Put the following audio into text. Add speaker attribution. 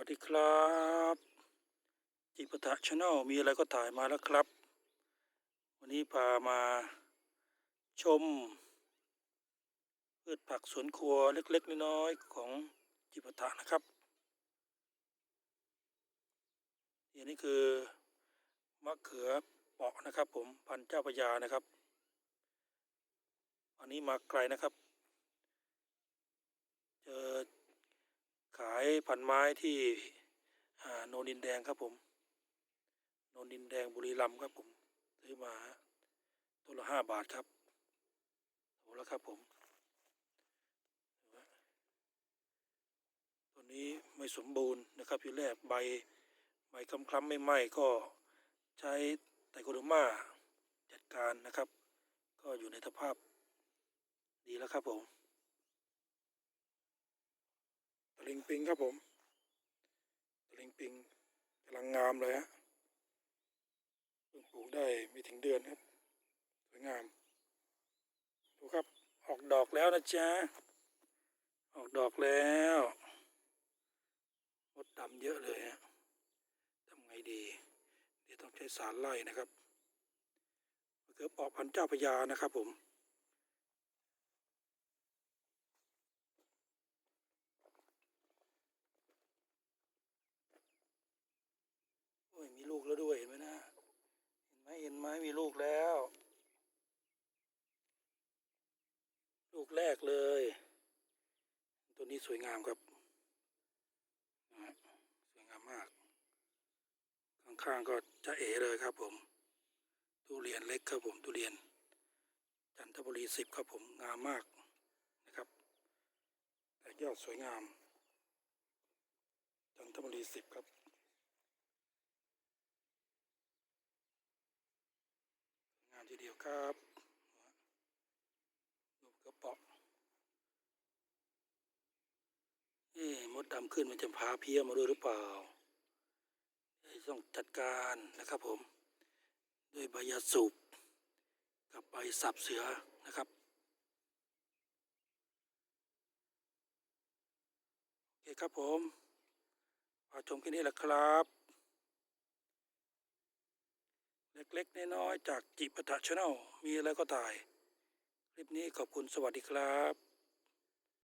Speaker 1: วัสดีครับจิปตะชาแนลมีอะไรก็ถ่ายมาแล้วครับ วันนี้พามาชมพืชผักสวนครัวเล็กๆน้อยๆของจิปตะนะครับอันนี้คือมะเขือเปาะนะครับผมพันเจ้าพยานะครับ อันนี้มาไกลนะครับ เจอ ขายพันไม้ที่โนนดินแดงครับผม โนนดินแดงบุรีรัมย์ครับผมซื้อมาตัวละห้าบาทครับโอแล้วครับผมเห็นไหมตัวนี้ไม่สมบูรณ์นะครับอยู่แรกใบใบคล้ำคล้ำๆไม่ไหม้ก็ใช้ไตรโคโดมาจัดการนะครับ ก็อยู่ในสภาพดีแล้วครับผม ตะ ลิงปิงครับผมลิงปิงกำลังงามเลยฮะเพิ่งปลูกได้ไม่ถึงเดือนครับ สวยงาม ดูครับ ออกดอกแล้วนะจ๊ะ ออกดอกแล้วมดดำเยอะเลยฮะทำไงดี เดี๋ยวต้องใช้สารไล่นะครับเขือเปอกพันเจ้าพระยานะครับผม โอ้ยมีลูก แล้วด้วยเห็นไหมนะเห็นไหมเห็นไหมมีลูกแล้ว ลูกแรกเลย ตัวนี้สวยงามครับสวยงามมาก ข้างๆก็จะเอ๋เลยครับผมทุเรียนเล็กครับผมทุเรียน จันทบุรีสิบครับผมงามมากนะครับแต่ยอดสวยงาม จันทบุรีสิบครับ งาม ทีเดียวครับรูปกระป๋องเอ๊ะมดดำขึ้นมันจะพาเพี้ยมาด้วยหรือเปล่า ต้องจัดการนะครับผม ด้วยใบยาสูบกับใบสับเสือนะครับโอเคครับผมมาชมแค่นี้แหละครับ เล็กๆ น้อยๆ จากจิปตะชาแนลมีอะไรก็ถ่าย คลิปนี้ขอบคุณสวัสดีครับ